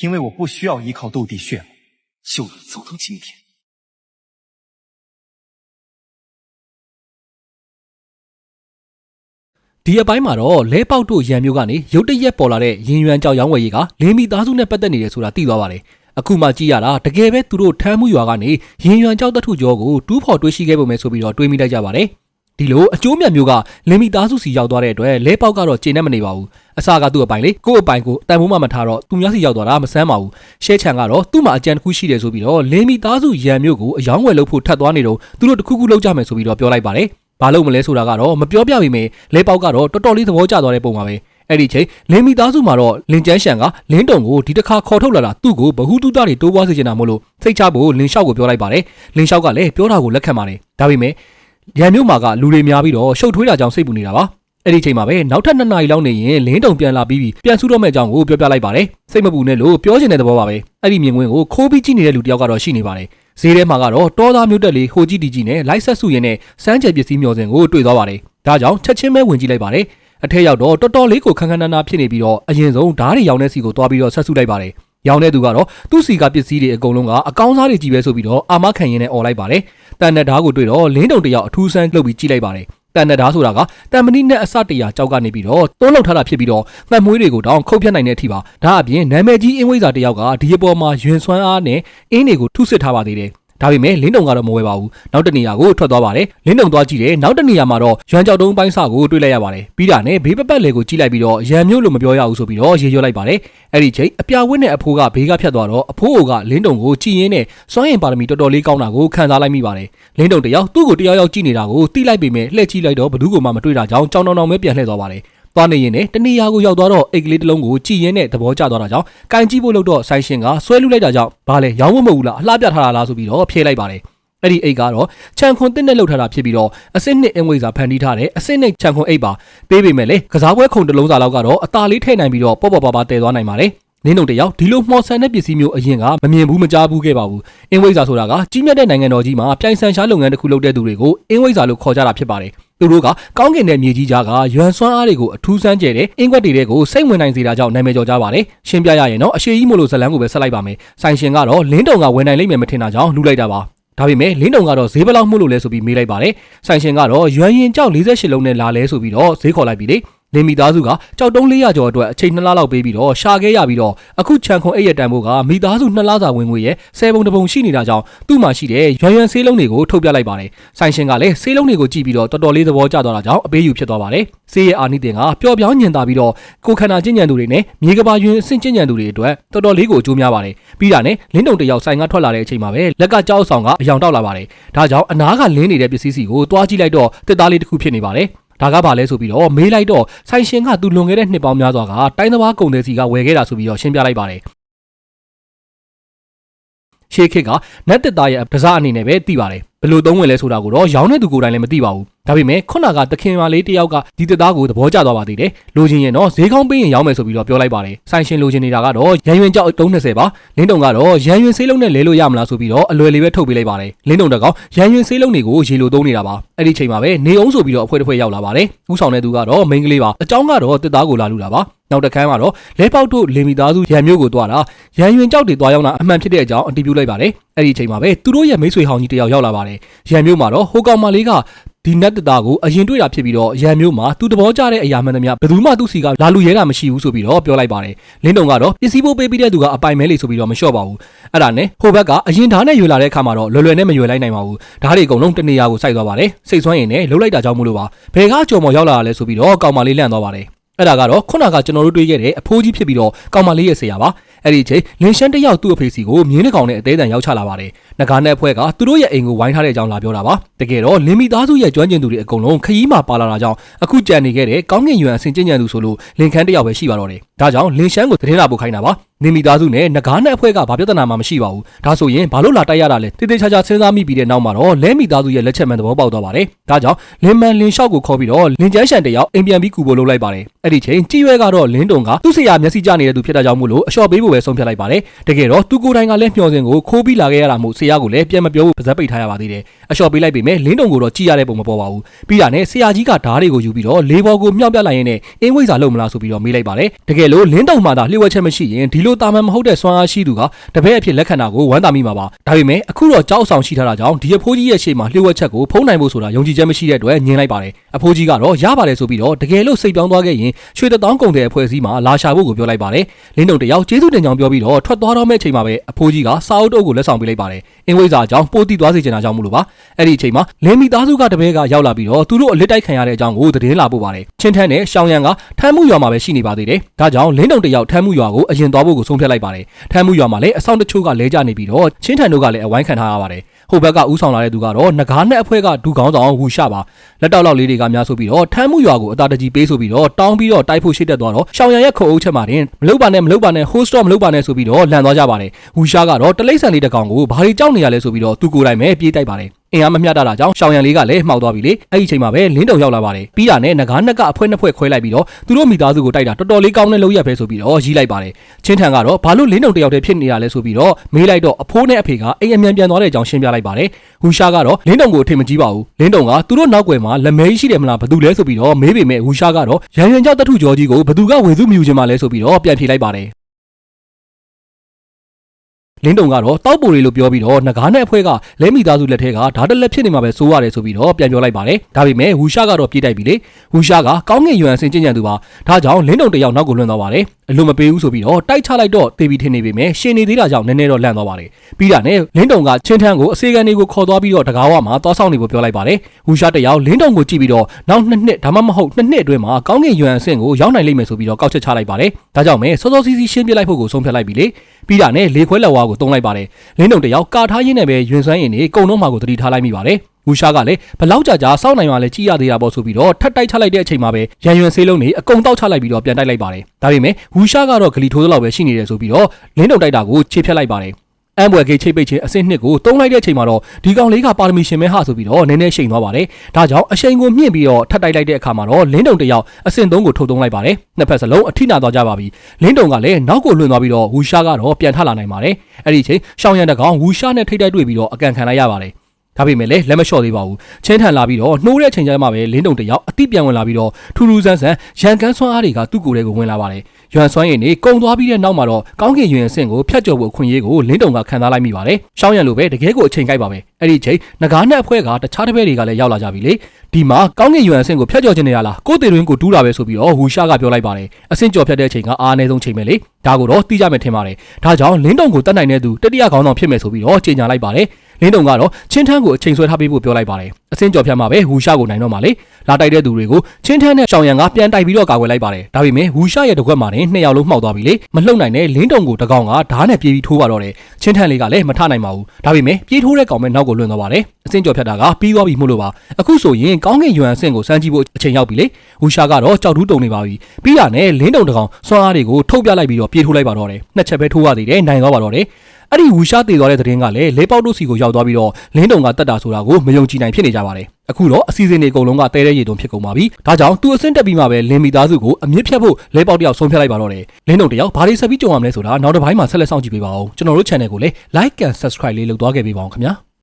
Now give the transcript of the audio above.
因为我不需要依靠斗帝血脉，就能走到今天。 ဒီအပိုင်းမှာတော့လဲပေါက်တို့ရန်မျိုးကနေရုတ်တရက်ပေါ်လာတဲ့ရင်ရွမ်းကြောင်ရောင်းဝယ်ရေးကလင်းမီသားစုနဲ့ပတ်သက်နေတယ်ဆိုတာသိသွားပါတယ်အခုမှကြည့်ရတာတကယ်ပဲသူတို့ထမ်းမှုရွာကနေရင်ရွမ်းကြောင်တထုကျော်ကိုတူးဖော်တွေးရှိခဲ့ပုံပဲဆိုပြီးတော့တွေးမိလိုက်ကြပါတယ် ဒီလိုအကျိုးမြတ်မျိုးကလင်းမီသားစုစီရောက်သွားတဲ့အတွက်လဲပေါက်ကတော့ကျေနပ်မနေပါဘူးအစကသူ့အပိုင်လေကို့အပိုင်ကိုတန်ဖိုးမှမထားတော့သူများစီရောက်သွားတာမဆန်းပါဘူးရှဲချန်ကတော့သူ့မှာအကြံတစ်ခုရှိတယ်ဆိုပြီးတော့လင်းမီသားစုရန်မျိုးကိုအယောင်းဝယ်လုပ်ဖို့ထပ်သွားနေတော့သူတို့တစ်ခုခုလုပ်ကြမယ်ဆိုပြီးတော့ပြောလိုက်ပါတယ်ဘာလို့မလဲဆိုတာကတော့မပြောပြပေမဲ့လဲပေါက်ကတော့တော်တော်လေးသဘောကျသွားတဲ့ပုံပါပဲအဲ့ဒီချိန်လင်းမီသားစုမှာတော့လင်ကျန်းရှန်ကလင်းတုံကိုဒီတစ်ခါခေါ်ထုတ်လာတာသူ့ကိုဘဟုတုတတွေတိုးပွားစေချင်တာမို့လို့စိတ်ချဖို့လင်းလျှောက်ကိုပြောလိုက်ပါတယ်လင်းလျှောက်ကလည်းပြောတာကိုလက်ခံပါတယ်ဒါပေမဲ့ ရန်မြို့မှာကလူတွေများပြီးတော့ရှုပ်ထွေးတာကြောင့်စိတ်ပူနေတာပါအဲ့ဒီချိန်မှာပဲနောက်ထပ်2နာရီလောက်နေရင်လင်းတုံပြန်လာပြီးပြီးပြန်ဆူတော့မဲ့အကြောင်းကိုပြောပြလိုက်ပါတယ်စိတ်မပူနဲ့လို့ပြောချင်တဲ့သဘောပါပဲအဲ့ဒီမြင်ကွင်းကိုခိုးပြီးကြည့်နေတဲ့လူတစ်ယောက်ကတော့ရှိနေပါတယ်ဈေးထဲမှာကတော့တောသားမျိုးတက်လေးဟိုကြည့်တီကြည့်နဲ့လိုက်ဆက်စုရင်နဲ့စမ်းကြယ်ပစ္စည်းမျောစင်ကိုတွေ့သွားပါတယ်ဒါကြောင့်ချက်ချင်းပဲဝင်ကြည့်လိုက်ပါတယ်အထက်ရောက်တော့တော်တော်လေးကိုခန်းခန်းနာနာဖြစ်နေပြီးတော့အရင်ဆုံးဓားတွေရောင်းတဲ့စီကိုတွားပြီးတော့ဆက်စုလိုက်ပါတယ်ရောင်းတဲ့သူကတော့သူ့စီကပစ္စည်းတွေအကုန်လုံးကအကောင်းစားတွေကြီးပဲဆိုပြီးတော့အာမခံရင်းနဲ့អော်လိုက်ပါတယ် တန်တဲ့ဓားကိုတွေ့တော့လင်းတုံတယောက်အထူးဆန်းလှုပ်ပြီးကြည့်လိုက်ပါတယ်တန်တဲ့ဓားဆိုတာကတန်မဏိနဲ့အစတရာကြောက်ကနေပြီးတော့တွန်းလောက်ထားတာဖြစ်ပြီးတော့ငှက်မွေးတွေကိုတောင်ခုတ်ဖြတ်နိုင်တဲ့အထိပါဒါအပြင်နာမည်ကြီးအင်းဝိဇ္ဇာတယောက်ကဒီအပေါ်မှာယွင်ဆွမ်းအားနဲ့အင်းတွေကိုထုစစ်ထားပါသေးတယ် ဒါပေမဲ့လင်းတုံကတော့မဝဲပါဘူးနောက်တနေရာကိုထွက်သွားပါတယ်လင်းတုံသွားကြည့်တယ်နောက်တနေရာမှာတော့ရန်ကြောက်တုံးပိုင်းစကိုတွေ့လိုက်ရပါတယ်ပြီးတာနဲ့ဘေးပပတ်လေကိုကြည့်လိုက်ပြီးတော့ရန်မျိုးလို့မပြောရဘူးဆိုပြီးတော့ရေရွတ်လိုက်ပါတယ်အဲ့ဒီချိန်အပြာဝင်းနဲ့အဖိုးကဘေးကဖြတ်သွားတော့အဖိုးကလင်းတုံကိုကြည်ရင်းနဲ့စွမ်းရင်ပါရမီတော်တော်လေးကောင်းတာကိုခံစားလိုက်မိပါတယ်လင်းတုံတယောက်သူ့ကိုတယောက်ယောက်ကြည့်နေတာကိုတိလိုက်ပေမဲ့လှည့်ကြည့်လိုက်တော့ဘသူ့ကိုမှမတွေ့တာကြောင့်ကြောင်တောင်တောင်ပဲပြန်လှည့်သွားပါတယ် သွားနေရင်နဲ့တနေရာကိုရောက်သွားတော့အိတ်ကလေးတစ်လုံးကိုကြည်ရင်းနဲ့သဘောကျသွားတာကြောင့်ကန်ကြည့်ဖို့လို့တော့ဆိုင်ရှင်ကဆွဲလူလိုက်တာကြောင့်ဘာလဲရောင်းမမဟုတ်ဘူးလားအလှပြထားတာလားဆိုပြီးတော့ဖြေလိုက်ပါတယ်အဲ့ဒီအိတ်ကတော့ခြံခွန်တစ်နဲ့လှုပ်ထားတာဖြစ်ပြီးတော့အစစ်နှစ်အင်ဝေးစာဖန်တီးထားတယ်အစစ်နှစ်ခြံခွန်အိတ်ပါပေးပေမဲ့လေကစားပွဲခုံတစ်လုံးစာလောက်ကတော့အตาလေးထည့်နိုင်ပြီးတော့ပေါ့ပေါ့ပါပါတည်သွားနိုင်ပါတယ်နင်းတို့တယောက်ဒီလိုမှော်ဆန်တဲ့ပစ္စည်းမျိုးအရင်ကမမြင်ဘူးမကြားဘူးခဲ့ပါဘူးအင်ဝိဇ္ဇာဆိုတာကကြီးမြတ်တဲ့နိုင်ငံတော်ကြီးမှာပြိုင်ဆိုင်ရှားလုပ်ငန်းတစ်ခုလုပ်တဲ့သူတွေကိုအင်ဝိဇ္ဇာလို့ခေါ်ကြတာဖြစ်ပါတယ် သူတို့ကကောင်းကင်တဲ့မြေကြီးကြားကရွမ်စွမ်းအားတွေကိုအထူးဆန်းကျဲတဲ့အင်ကွက်တွေတွေကိုစိတ်ဝင်နိုင်စေတာကြောင့်နာမည်ကျော်ကြပါတယ်ရှင်းပြရရင်တော့အရှိကြီးမို့လို့ဇလန်းကိုပဲဆက်လိုက်ပါမယ်ဆိုင်ရှင်ကတော့လင်းတုံကဝင်နိုင်လိမ့်မယ်မထင်တာကြောင့်လူလိုက်တာပါဒါပေမဲ့လင်းတုံကတော့ဈေးဘယ်လောက်မှုလို့လဲဆိုပြီးမေးလိုက်ပါတယ်။ဆိုင်ရှင်ကတော့ရွမ်ရင်ကြောက်48လုံးနဲ့လာလဲဆိုပြီးတော့ဈေးခေါ်လိုက်ပြီလေ။ လင်းမီသားစုကကြောက်တုံး400ကျော်အတွက်အချိန်2လလောက်ပေးပြီးတော့ရှာခဲ့ရပြီးတော့အခုချန်ခွန်အိတ်ရတန်ဖို့ကမိသားစု2လစာဝင်ငွေရဲ့10ပုံတပုံရှိနေတာကြောင့်သူ့မှာရှိတဲ့ရွမ်ရွမ်ဆေးလုံးတွေကိုထုတ်ပြလိုက်ပါတယ်။ဆိုင်ရှင်ကလည်းဆေးလုံးတွေကိုကြည့်ပြီးတော့တော်တော်လေးသဘောကျသွားတာကြောင့်အပေးယူဖြစ်သွားပါတယ်။ဆေးရဲ့အာနိသင်ကပျော်ပြောင်းညင်သာပြီးတော့ကိုခန္ဓာကျဉ်ညံသူတွေနဲ့မြေကဘာယွင်အဆင့်ကျဉ်ညံသူတွေအတွက်တော်တော်လေးကိုအကျိုးများပါတယ်။ပြီးတာနဲ့လင်းတုံတယောက်ဆိုင်ကထွက်လာတဲ့အချိန်မှာပဲလက်ကကြောက်ဆောင်ကအယောင်တောက်လာပါတယ်။ဒါကြောင့်အနားကလင်းနေတဲ့ပစ္စည်းစီကိုတွားကြည့်လိုက်တော့တစ်သားလေးတစ်ခုဖြစ်နေပါတယ်။ ဒါကဘာလဲဆိုပြီးတော့မေးလိုက်တော့ဆိုင်ရှင်ကသူလွန်ခဲ့တဲ့နှစ်ပေါင်းများစွာကတိုင်းသဘာကုံတဲ့စီကဝယ်ခဲ့တာဆိုပြီးတော့ရှင်းပြလိုက်ပါတယ်ရှေးခေတ်ကနတ်တစ်သားရဲ့ဒစားအနေနဲ့ပဲသိပါတယ်ဘယ်လိုသုံးဝင်လဲဆိုတာကိုတော့ရောင်းတဲ့သူကိုယ်တိုင်လည်းမသိပါဘူးဒါပေမဲ့ခုနကတခင်မလေးတယောက်ကဒီတသားကိုသဘောကျသွားပါသေးတယ်လိုချင်ရင်တော့ဈေးကောင်းပေးရင်ရောင်းမယ်ဆိုပြီးတော့ပြောလိုက်ပါတယ်ဆိုင်ရှင်လိုချင်နေတာကတော့ရန်ရွင်ကြောက်320ပါလင်းတုံကတော့ရန်ရွင်ဆေးလုံးနဲ့လဲလို့ရမလားဆိုပြီးတော့အလွယ်လေးပဲထုတ်ပေးလိုက်ပါတယ်လင်းတုံတကောင်ရန်ရွင်ဆေးလုံးတွေကိုရေလိုသုံးနေတာပါအဲ့ဒီချိန်မှာပဲနေအောင်ဆိုပြီးတော့အဖွဲတစ်ဖွဲရောက်လာပါတယ်ဥဆောင်တဲ့သူကတော့မိန်းကလေးပါအကြောင်းကတော့တစ်သားကိုလာလူတာပါနောက်တစ်ခါမှာတော့လဲပေါက်တို့လေမီသားစုရန်မျိုးကိုတွားတာရန်ရွင်ကြောက်တွေတွားရောက်တာအမှန်ဖြစ်တဲ့အကြောင်းအတည်ပြုလိုက်ပါတယ်အဲ့ဒီချိန်မှာပဲသူတို့ရဲ့မိတ်ဆွေဟောင်းကြီးတယောက်ရောက်လာပါတယ်ရန်မျိုးမှာတော့ဟိုကောင်မလေးကဒီနတ်တတာကိုအရင်တွေ့တာဖြစ်ပြီးတော့ရန်မျိုးမှာသူတဘောကြတဲ့အရာမှန်သမျှဘယ်သူမှသူ့စီကလာလူရဲတာမရှိဘူးဆိုပြီးတော့ပြောလိုက်ပါတယ်လင်းတုံကတော့ပစ္စည်းဖို့ပေးပြီးတဲ့သူကအပိုင်မဲလေဆိုပြီးတော့မလျှော့ပါဘူးအဲ့ဒါနဲ့ဟိုဘက်ကအရင်ဓာတ်နဲ့ရွေလာတဲ့အခါမှာတော့လွယ်လွယ်နဲ့မရွေလိုက်နိုင်ပါဘူးဓာတ်တွေအကုန်လုံးတနေရာကိုစိုက်သွားပါတယ်စိတ်ဆွမ်းရင်လည်းလှုပ်လိုက်တာကြောင့်မလို့ပါဘယ်ကကြော်မော်ရောက်လာတာလဲဆိုပြီးတော့ကောင်မလေးလန့်သွားပါတယ်အဲ့ဒါကတော့ခုနကကျွန်တော်တို့တွေးခဲ့တဲ့အဖိုးကြီးဖြစ်ပြီးတော့ကောင်မလေးရဲ့ဆရာပါ အဲ့ဒီအချိန်လင်ရှမ်းတစ်ယောက်သူ့အဖေစီကိုမြင်းနှကောင်နဲ့အသေးအံရောက်ချလာပါတယ်နဂါနဲ့အဖွဲ့ကသူတို့ရဲ့အိမ်ကိုဝိုင်းထားတဲ့အကြောင်းလာပြောတာပါတကယ်တော့လင်မီသားစုရဲ့ကျွမ်းကျင်သူတွေအကုန်လုံးခရီးမှာပါလာတာကြောင့်အခုကြံနေခဲ့တဲ့ကောင်းကင်ရွံအစင်ကျဉ်ညံသူဆိုလို့လင်ခန်းတစ်ယောက်ပဲရှိပါတော့တယ်ဒါကြောင့်လင်ရှမ်းကိုတည်င်းလာပို့ခိုင်းတာပါနေမီသားစုနဲ့နဂါနဲ့အဖွဲ့ကဘာပြဿနာမှမရှိပါဘူးဒါဆိုရင်ဘာလို့လာတိုက်ရတာလဲတိတိကျကျစဉ်းစားမိပြီးတဲ့နောက်မှာတော့လဲမီသားစုရဲ့လက်ချက်မှန်သဘောပေါက်သွားပါတယ်ဒါကြောင့်လင်မန်လင်လျှောက်ကိုခေါ်ပြီးတော့လင်ကျန်းရှန်တယောက်အိမ်ပြန်ပြီးကူဖို့လုပ်လိုက်ပါတယ်အဲ့ဒီချိန်ကြည်ရွဲကတော့လင်းတုံကသူ့ဆရာမျက်စိကျနေတဲ့သူဖြစ်တာကြောင့်မို့လို့အလျှော့ပေးဖို့ပဲဆုံးဖြတ်လိုက်ပါတယ်တကယ်တော့သူကိုယ်တိုင်ကလည်းမျှော်စင်ကိုခိုးပြီးလာခဲ့ရတာမို့ဆရာကလည်းပြန်မပြောဘူးပါဇက်ပိတ်ထားရပါသေးတယ်အလျှော်ပေးလိုက်ပေမဲ့လင်းတုံကိုတော့ကြည်ရတဲ့ပုံမပေါ်ပါဘူးပြီးတာနဲ့ဆရာကြီးကဓားတွေကိုယူပြီးတော့လေဘော်ကိုမြောက်ပြလိုက်ရင်းနဲ့အင်းဝိဇ္ဇာလုံမလားဆိုပြီးတော့မေးလိုက်ပါတယ်တကယ်လို့လင်းတုံမှာသာလျှို့ဝှက်ချက်မရှိရင်ဒီလိုတာမန်မဟုတ်တဲ့စွမ်းအားရှိသူကတပည့်အဖြစ်လက်ခံတာကိုဝမ်းသာမိမှာပါဒါပေမဲ့အခုတော့ကြောက်ဆောင်ရှိထားတာကြောင့်ဒီအဖိုးကြီးရဲ့ရှေ့မှာလျှို့ဝှက်ချက်ကိုဖုံးနိုင်ဖို့ဆိုတာယုံကြည်ချက်မရှိတဲ့အတွက်ညင်လိုက်ပါတယ် အဖိုးကြီးကတော့ရပါတယ်ဆိုပြီးတော့တကယ်လို့စိတ်ပြောင်းသွားခဲ့ရင်ရွှေတသောင်းကုန်တဲ့အဖွဲ့အစည်းမှာလာရှာဖို့ကိုပြောလိုက်ပါတယ်လင်းတုံတယောက်ကျေးဇူးတင်ကြောင်းပြောပြီးတော့ထွက်သွားတော့မယ့်အချိန်မှာပဲအဖိုးကြီးကစာအုပ်တုပ်ကိုလက်ဆောင်ပေးလိုက်ပါတယ်အင်းဝိဇ္ဇာအကြောင်းပို့တိသွားစေချင်တာကြောင့်မလို့ပါအဲ့ဒီအချိန်မှာလင်းမီသားစုကတပည့်ကရောက်လာပြီးတော့သူတို့အလစ်တိုက်ခံရတဲ့အကြောင်းကိုသတင်းလာပို့ပါတယ်ချင်းထန်းနဲ့ရှောင်းရန်ကထမ်းမှုရွာမှာပဲရှိနေပါသေးတယ်ဒါကြောင့်လင်းတုံတယောက်ထမ်းမှုရွာကိုအရင်သွားဖို့ကိုဆုံးဖြတ်လိုက်ပါတယ်ထမ်းမှုရွာမှာလည်းအဆောင်တချို့ကလဲကျနေပြီးတော့ချင်းထန်တို့ကလည်းအဝိုင်းခံထားရပါတယ် ဟိုဘက်ကဥဆောင်လာတဲ့သူကတော့ငကားနဲ့အဖွဲကဒူကောင်းဆောင်ဝူရှာပါလက်တောက်လောက်လေးတွေကများဆိုပြီးတော့ထမ်းမှုရွာကိုအသာတကြီးပေးဆိုပြီးတော့တောင်းပြီးတော့တိုက်ဖို့ရှိတက်သွားတော့ရှောင်းရန်ရဲ့ခုံအုပ်ချက်မှာတင်မလုတ်ပါနဲ့မလုတ်ပါနဲ့ host တော့မလုတ်ပါနဲ့ဆိုပြီးတော့လန်သွားကြပါတယ်ဝူရှာကတော့တလိမ့်ဆန်လေးတစ်ကောင်ကိုဘာတွေကြောက်နေရလဲဆိုပြီးတော့သူကိုယ်တိုင်ပဲပြေးတိုက်ပါတယ်အ င်အားမမျှတတာကြောင့်ရှောင်းရန်လေးကလည်းမှောက်သွားပြီလေအဲ့ဒီအချိန်မှာပဲလင်းတုံရောက်လာပါတယ်ပြီးတာနဲ့ငကားနှစ်ကအဖွဲနှစ်ဖွဲခွဲလိုက်ပြီးတော့သူတို့မိသားစုကိုတိုက်တာတော်တော်လေးကောင်းတဲ့လုပ်ရက်ပဲဆိုပြီးတော့ရီးလိုက်ပါတယ်ချင်းထန်ကတော့ဘာလို့လင်းတုံတယောက်တည်းဖြစ်နေရလဲဆိုပြီးတော့မေးလိုက်တော့အဖိုးနဲ့အဖေကအိမ်အမြန်ပြန်သွားတဲ့အကြောင်းရှင်းပြလိုက်ပါတယ်ဟူရှာကတော့လင်းတုံကိုအထင်မကြီးပါဘူးလင်းတုံကသူတို့နောက်ွယ်မှာလက်မဲကြီးရှိတယ်မလားဘသူလဲဆိုပြီးတော့မေးပေမဲ့ဟူရှာကတော့ရန်ရန်ကြောက်တထုကျော်ကြီးကိုဘသူကဝေစုမယူခြင်းမလဲဆိုပြီးတော့ပြန်ဖြေလိုက်ပါတယ် လင်းတုံကတော့တောက်ပူရီလို့ပြောပြီးတော့ငကားနဲ့အဖွဲကလဲမိသားစုလက်ထဲကဓာတ်တက်လက်ဖြစ်နေမှာပဲစိုးရတယ်ဆိုပြီးတော့ပြန်ပြောလိုက်ပါတယ်ဒါပေမဲ့ဝူရှာကတော့ပြေးတိုက်ပြီလေဝူရှာကကောင်းငင်ရွံအစင်ကျင့်ကြံသူပါဒါကြောင့်လင်းတုံတယောက်နောက်ကိုလွှင့်သွားပါတယ်အလိုမပေးဘူးဆိုပြီးတော့တိုက်ချလိုက်တော့တေးပြီးထင်နေပေမဲ့ရှင်နေသေးတာကြောင့်နည်းနည်းတော့လန့်သွားပါတယ်ပြီးတာနဲ့လင်းတုံကချင်းထန်းကိုအစေခံတွေကိုခေါ်သွားပြီးတော့တကားဝမှာသွားဆောင်နေဖို့ပြောလိုက်ပါတယ်ဝူရှာတယောက်လင်းတုံကိုကြည့်ပြီးတော့နောက်နှစ်နှစ်ဒါမှမဟုတ်နှစ်နှစ်အတွင်းမှာကောင်းငင်ရွံအစင်ကိုရောက်နိုင်လိမ့်မယ်ဆိုပြီးတော့ကောက်ချက်ချလိုက်ပါတယ်ဒါကြောင့်မဲစောစောစီးစီးရှင်းပြလိုက်ဖို့ကိုဆုံးဖြတ်လိုက်ပြီလေပြီးတာနဲ့လေခွဲလက်ဝါးကိုတုံးလိုက်ပါတယ်လင်းတုံတယောက်ကာထားရင်းနဲ့ပဲယွင်ဆွမ်းရင်နေကုံတော့မှာကိုတတိထားလိုက်မိပါတယ်ဝူရှာကလည်းဘလောက်ကြာကြာစောင့်နိုင်မှလည်းကြည်ရသေးတာပေါ့ဆိုပြီးတော့ထပ်တိုက်ချလိုက်တဲ့အချိန်မှာပဲရန်ရွင်ဆေးလုံးတွေအကုန်တောက်ချလိုက်ပြီးတော့ပြန်တိုက်လိုက်ပါတယ်ဒါပေမဲ့ဝူရှာကတော့ဂလီထိုးသလောက်ပဲရှိနေတယ်ဆိုပြီးတော့လင်းတုံတိုက်တာကိုခြေဖြတ်လိုက်ပါတယ် အမ်ဘွယ်ကေချိတ်ပိတ်ခြင်းအဆင့်နှစ်ကိုတုံးလိုက်တဲ့အချိန်မှာတော့ဒီကောင်လေးကပါရမီရှင်မဲဟာဆိုပြီးတော့နည်းနည်းရှိန်သွားပါတယ်။ဒါကြောင့်အရှိန်ကိုမြင့်ပြီးတော့ထပ်တိုက်လိုက်တဲ့အခါမှာတော့လင်းတုံတယောက်အဆင့်သုံးကိုထုတ်သုံးလိုက်ပါတယ်။နှစ်ဖက်စလုံးအထိနာသွားကြပါပြီ။လင်းတုံကလည်းနောက်ကိုလွှင့်သွားပြီးတော့ဝူရှာကတော့ပြန်ထလာနိုင်ပါတယ်။အဲ့ဒီအချိန်ရှောင်းရန်တကောင်ဝူရှာနဲ့ထိတ်တိုက်တွေ့ပြီးတော့အကန်ခံလိုက်ရပါတယ်။ဒါပေမဲ့လည်းလက်မလျှော့သေးပါဘူးချင်းထန်လာပြီးတော့နှိုးတဲ့အချိန်ကျမှပဲလင်းတုံတယောက်အတိပြန်ဝင်လာပြီးတော့ထူးထူးဆန်းဆန်းရန်ကန်းဆွမ်းအားတွေကသူ့ကိုယ်ထဲကိုဝင်လာပါတယ် ရွမ်ဆွမ်းရည်နေကုံသွားပြီးတဲ့နောက်မှာတော့ကောင်းကင်ရွင်အဆင့်ကိုဖျက်ကျော်ဖို့အခွင့်အရေးကိုလင်းတုံကခံစားလိုက်မိပါတယ်ရှောင်းရံလိုပဲတကယ်ကိုအချိန်ကြိုက်ပါပဲအဲ့ဒီအချိန်ငကားနဲ့အဖွဲကတခြားတစ်ဖက်တွေကလည်းရောက်လာကြပြီလေဒီမှာကောင်းကင်ရွင်အဆင့်ကိုဖျက်ကျော်ခြင်းနေရလားကိုယ်တေတွင်ကိုတူးတာပဲဆိုပြီးတော့ဟူရှာကပြောလိုက်ပါတယ်အဆင့်ကျော်ဖြတ်တဲ့အချိန်ကအားအနည်းဆုံးချိန်ပဲလေဒါကိုတော့သိကြမယ်ထင်ပါတယ်ဒါကြောင့်လင်းတုံကိုတတ်နိုင်တဲ့သူတတိယခေါင်းဆောင်ဖြစ်မယ်ဆိုပြီးတော့ကြေညာလိုက်ပါတယ် လင်းတုံကတော့ချင်းထန်းကိုအချိန်ဆွဲထားပေးဖို့ပြောလိုက်ပါတယ်အစင်းကြော်ဖြတ်မှာပဲဝူရှာကိုနိုင်တော့မှာလေလာတိုက်တဲ့သူတွေကိုချင်းထန်းနဲ့ရှောင်းရံကပြန်တိုက်ပြီးတော့ကာကွယ်လိုက်ပါတယ်ဒါပေမဲ့ဝူရှာရဲ့တကွက်မှာတင်နှစ်ယောက်လုံးမှောက်သွားပြီလေမလှုပ်နိုင်တဲ့လင်းတုံကိုတကောင်ကဓာတ်နဲ့ပြေးပြီးထိုးပါတော့တယ်ချင်းထန်းလေးကလည်းမထနိုင်ပါဘူးဒါပေမဲ့ပြေးထိုးတဲ့ကောင်ပဲနောက်ကိုလွှင့်သွားပါတယ်အစင်းကြော်ဖြတ်တာကပြီးသွားပြီမို့လို့ပါအခုဆိုရင်ကောင်းကင်ယွမ်အဆင့်ကိုစမ်းကြည့်ဖို့အချိန်ရောက်ပြီလေဝူရှာကတော့ကြောက်တူးတုံနေပါပြီပြီးတာနဲ့လင်းတုံတကောင်စွမ်းအားတွေကိုထုတ်ပြလိုက်ပြီးတော့ပြေးထိုးလိုက်ပါတော့တယ်နှစ်ချက်ပဲထိုးရသေးတယ်နိုင်သွားပါတော့တယ် အဲ့ဒီဝူရှာတည်သွားတဲ့သတင်းကလည်းလေးပေါက်တို့စီကိုရောက်သွားပြီးတော့လင်းတုံကတက်တာဆိုတာကိုမယုံကြည်နိုင်ဖြစ်နေကြပါတယ်အခုတော့အစီအစဉ်တွေအကုန်လုံးကတဲတဲ့ရေတုံဖြစ်ကုန်ပါပြီဒါကြောင့်သူအဆင့်တက်ပြီးမှပဲလင်းမီသားစုကိုအမြင့်ဖြတ်ဖို့လေးပေါက်တယောက်ဆုံးဖြတ်လိုက်ပါတော့တယ်လင်းတုံတယောက်ဘာတွေဆက်ပြီးကြုံရမလဲဆိုတာနောက်တစ်ပိုင်းမှာဆက်လက်စောင့်ကြည့်ပေးပါဦးကျွန်တော်တို့ channel ကိုလည်း like and subscribe လေးလုပ်သွားခဲ့ပေးပါအောင်ခင်ဗျာ